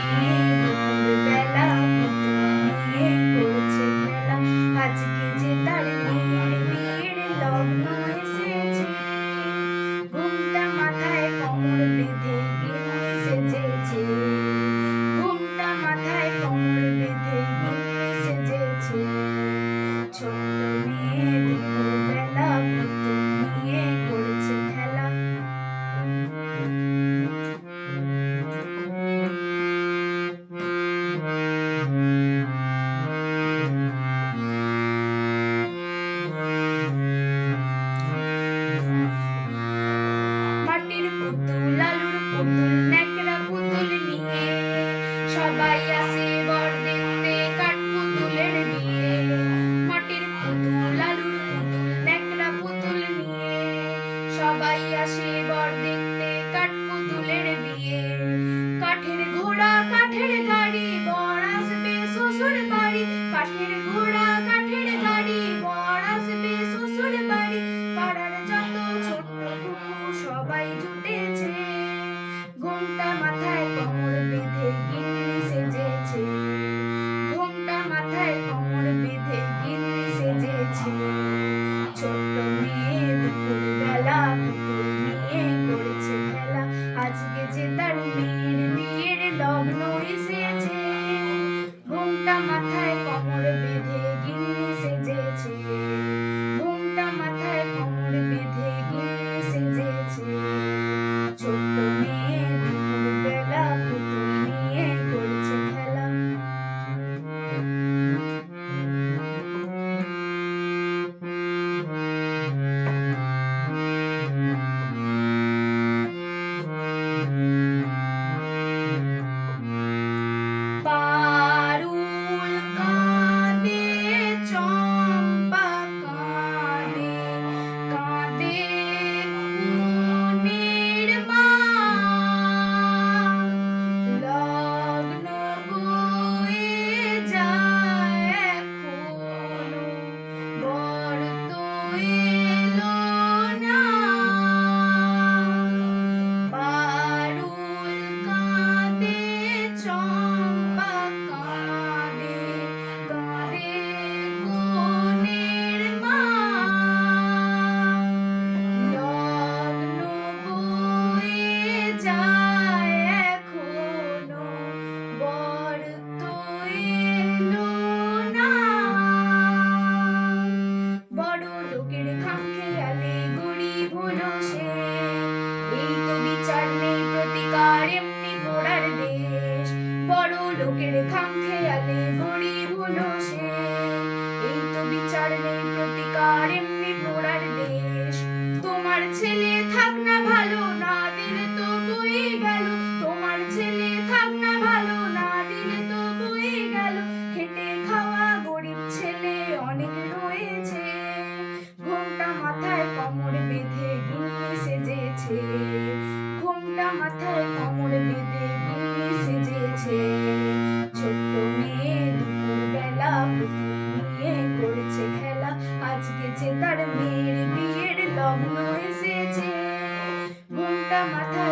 Bye. রুমির বিয়ের মাথায় কমর বেয়ে মনের খাম খেয়ালে ঘড়ি ভুলো সে। এই তো বিচার নেই, প্রতিকার এমনি পোড়ার দেশ। তোমার ছেলে 干嘛？